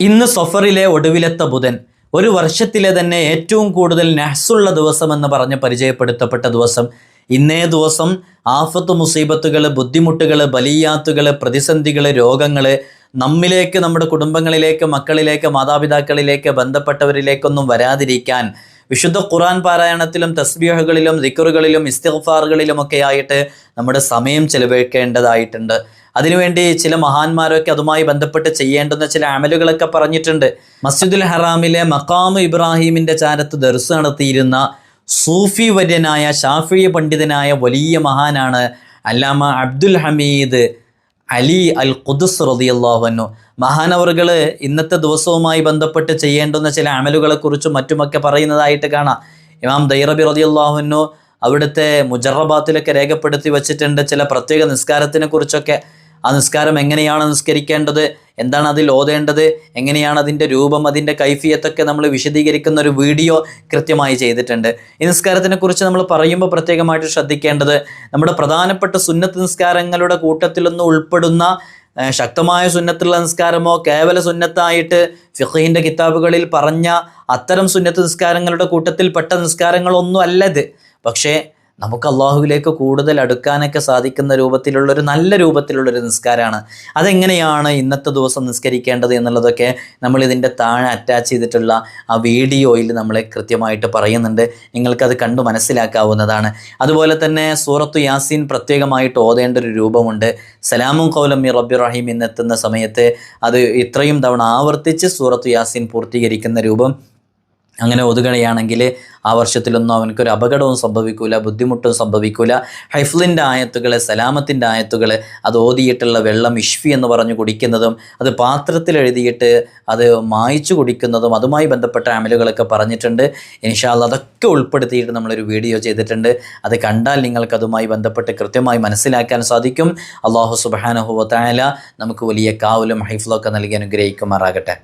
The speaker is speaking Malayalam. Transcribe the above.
ഇന്ന് സഫറിലെ ഒടുവിലത്തെ ബുധൻ ഒരു വർഷത്തിലെ തന്നെ ഏറ്റവും കൂടുതൽ നഹ്സുള്ള ദിവസം എന്ന് പറഞ്ഞ് പരിചയപ്പെടുത്തപ്പെട്ട ദിവസം. ഇന്നേ ദിവസം ആഫത്ത് മുസീബത്തുകൾ ബുദ്ധിമുട്ടുകൾ ബലിയാത്തുകൾ പ്രതിസന്ധികൾ രോഗങ്ങൾ നമ്മിലേക്ക് നമ്മുടെ കുടുംബങ്ങളിലേക്ക് മക്കളിലേക്ക് മാതാപിതാക്കളിലേക്ക് ബന്ധപ്പെട്ടവരിലേക്കൊന്നും വരാതിരിക്കാൻ വിശുദ്ധ ഖുറാൻ പാരായണത്തിലും തസ്ബീഹുകളിലും ദിക്കറുകളിലും ഇസ്തിഗ്ഫാറുകളിലുമൊക്കെ ആയിട്ട് നമ്മുടെ സമയം ചെലവഴിക്കേണ്ടതായിട്ടുണ്ട്. അതിനുവേണ്ടി ചില മഹാന്മാരൊക്കെ അതുമായി ബന്ധപ്പെട്ട് ചെയ്യേണ്ടുന്ന ചില അമലുകളൊക്കെ പറഞ്ഞിട്ടുണ്ട്. മസ്ജിദുൽ ഹറാമിലെ മക്കാമ് ഇബ്രാഹിമിന്റെ ചാരത്ത് ദർസ് നടത്തിയിരുന്ന സൂഫി വര്യനായ ഷാഫി പണ്ഡിതനായ വലിയ മഹാനാണ് അല്ലാമ അബ്ദുൽ ഹമീദ് അലി അൽ ഖുദുസ് റളിയല്ലാഹു മഹാനവറുകൾ ഇന്നത്തെ ദിവസവുമായി ബന്ധപ്പെട്ട് ചെയ്യേണ്ടുന്ന ചില അമലുകളെക്കുറിച്ചും മറ്റുമൊക്കെ പറയുന്നതായിട്ട് കാണാം. ഇമാം ദൈറബി റതിയല്ലാഹുവന്നു അവിടുത്തെ മുജറബാത്തിലൊക്കെ രേഖപ്പെടുത്തി വച്ചിട്ടുണ്ട് ചില പ്രത്യേക നിസ്കാരത്തിനെ കുറിച്ചൊക്കെ ആ നിസ്കാരം എങ്ങനെയാണ് നിസ്കരിക്കേണ്ടത്? എന്താണ് അതിൽ ഓതേണ്ടത്? എങ്ങനെയാണ് അതിന്റെ രൂപം അതിന്റെ കൈഫിയത്തൊക്കെ നമ്മൾ വിശദീകരിക്കുന്ന ഒരു വീഡിയോ കൃത്യമായി ചെയ്തിട്ടുണ്ട്. ഈ നിസ്കാരത്തിനെക്കുറിച്ച് നമ്മൾ പറയുമ്പോൾ പ്രത്യേകമായിട്ട് ശ്രദ്ധിക്കേണ്ടത് നമ്മുടെ പ്രധാനപ്പെട്ട സുന്നത്ത് നിസ്കാരങ്ങളുടെ കൂട്ടത്തിലൊന്നും ഉൾപ്പെടുന്ന ശക്തമായ സുന്നത്തുള്ള നിസ്കാരമോ കേവല സുന്നത്തായിട്ട് ഫിഹിന്റെ കിതാബുകളിൽ പറഞ്ഞ അത്തരം സുന്നത്ത് നിസ്കാരങ്ങളുടെ കൂട്ടത്തിൽപ്പെട്ട നിസ്കാരങ്ങളൊന്നും അല്ലത്. പക്ഷേ നമുക്ക് അള്ളാഹുവിലേക്ക് കൂടുതൽ അടുക്കാനൊക്കെ സാധിക്കുന്ന രൂപത്തിലുള്ളൊരു നല്ല രൂപത്തിലുള്ളൊരു നിസ്കാരമാണ് അതെങ്ങനെയാണ് ഇന്നത്തെ ദിവസം നിസ്കരിക്കേണ്ടത് എന്നുള്ളതൊക്കെ നമ്മൾ ഇതിന്റെ താഴെ അറ്റാച്ച് ചെയ്തിട്ടുള്ള ആ വീഡിയോയിൽ നമ്മളെ കൃത്യമായിട്ട് പറയുന്നുണ്ട്. നിങ്ങൾക്കത് കണ്ടു മനസ്സിലാക്കാവുന്നതാണ്. അതുപോലെ തന്നെ സൂറത്തു യാസീൻ പ്രത്യേകമായിട്ട് ഓതേണ്ട ഒരു രൂപമുണ്ട്. സലാമും കൗലം മി റബ്ബി റഹീം എന്നെത്തുന്ന സമയത്ത് അത് ഇത്രയും തവണ ആവർത്തിച്ച് സൂറത്തു യാസീൻ പൂർത്തീകരിക്കുന്ന രൂപം അങ്ങനെ ഒതുകണയാണെങ്കിൽ ആ വർഷത്തിലൊന്നും അവനക്കൊരു അപകടവും സംഭവിക്കൂല ബുദ്ധിമുട്ടും സംഭവിക്കൂല. ഹൈഫ്ലിന്റെ ആയത്തുകൾ സലാമത്തിന്റെ ആയത്തുകൾ അത് ഓതിയിട്ടുള്ള വെള്ളം ഇഷ്ഫി എന്ന് പറഞ്ഞു കുടിക്കുന്നതും അത് പാത്രത്തിൽ എഴുതിയിട്ട് അത് മായ്ച്ചു കുടിക്കുന്നതും അതുമായി ബന്ധപ്പെട്ട അമലുകളൊക്കെ പറഞ്ഞിട്ടുണ്ട്. ഇൻഷാല്ല അതൊക്കെ ഉൾപ്പെടുത്തിയിട്ട് നമ്മളൊരു വീഡിയോ ചെയ്തിട്ടുണ്ട്. അത് കണ്ടാൽ നിങ്ങൾക്ക് അതുമായി ബന്ധപ്പെട്ട് കൃത്യമായി മനസ്സിലാക്കാൻ സാധിക്കും. അള്ളാഹു സുബാനഹുവ തായാല നമുക്ക് വലിയ കാവലും ഹൈഫ്ലൊക്കെ നൽകി അനുഗ്രഹിക്കുമാറാകട്ടെ.